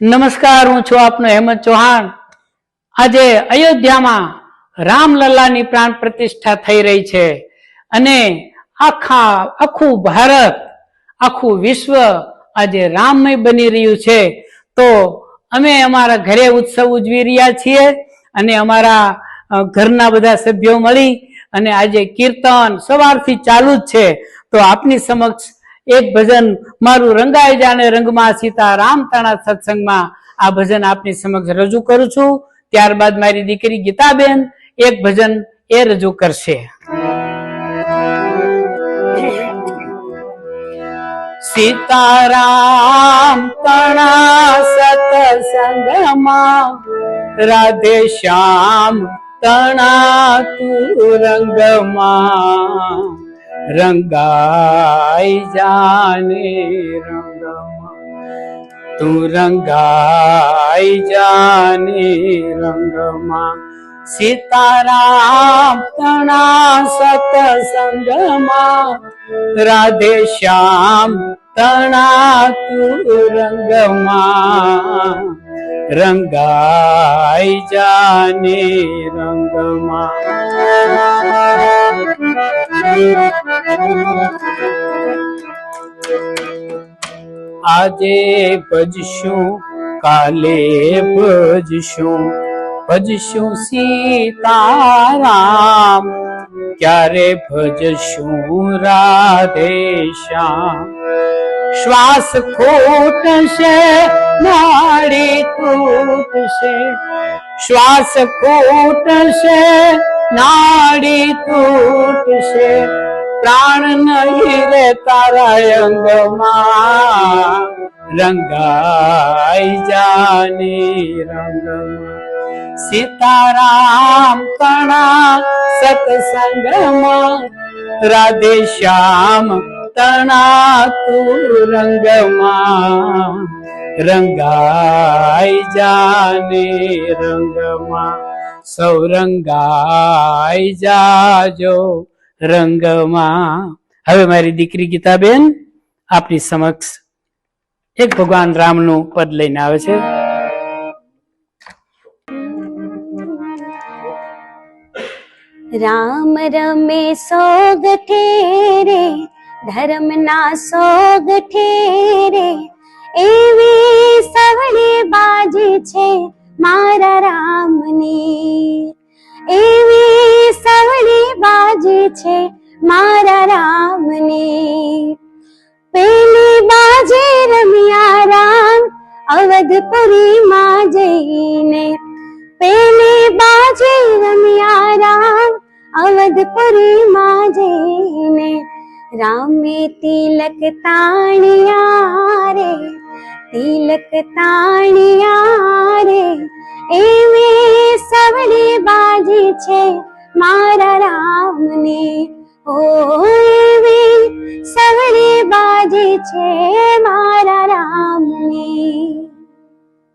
નમસ્કાર, હું છું આપનો હેમંત ચૌહાણ. આજે અયોધ્યામાં રામલલ્લાની પ્રાણ પ્રતિષ્ઠા થઈ રહી છે અને આખા, આખું ભારત, આખું વિશ્વ આજે રામમય બની રહ્યું છે. તો અમે અમારા ઘરે ઉત્સવ ઉજવી રહ્યા છીએ અને અમારા ઘરના બધા સભ્યો મળી અને આજે કીર્તન સવારથી ચાલુ જ છે. તો આપની સમક્ષ એક ભજન મારું રંગાઈ જાણે રંગમાં સીતા રામ તાણા સત્સંગમાં આ ભજન આપની સમક્ષ રજૂ કરું છું. ત્યારબાદ મારી દીકરી ગીતાબેન એક ભજન એ રજૂ કરશે. સીતારામ તણા સતસંગમાં, રાધે શ્યામ તણા તું રંગમાં. રંગાઈ જાને રંગમાં. તું રંગાઈ જાને રંગમાં. સીતારામ તણા સતસંગમાં. રાધે શ્યામ તણા તું રંગમાં. રંગાઈ જાને રંગમાં. આજે ભજશું, કાલે ભજશું ભજશું સીતારામ. ક્યારે ભજશું રાધે શ્યામ? શ્વાસ ખોટશે, નાડી તૂટશે. શ્વાસ ખોટશે, નાડી તૂટશે. પ્રાણ નહીં રે તારા અંગમાં રંગાઈ જાની રંગમાં સીતારામ તણા સત્સંગમાં, રાધે શ્યામ તણા તું રંગમાં. રંગાઈ જાને રંગમાં, સૌ જાજો. રંગમાં. હવે મારી દીકરી ગીતાબેન આપની સમક્ષ એક ભગવાન રામનું પદ લઈને આવે છે. રામ રમે સોગ ઠેરે ધર્મ ના સોગ ઠેરે, એવી સવળી છે મારા રામને. પેલી બાજે રમ્યા રામ અવધપુરી માં જઈને. પેલી બાજે રમ્યા રામ અવધપુરી માં જઈને. રામે તિલક તાણિયા રે, તિલક તાણિયા રે. એવી સવળી બાજી છે મારા રામની ઓ સવળી બાજી છે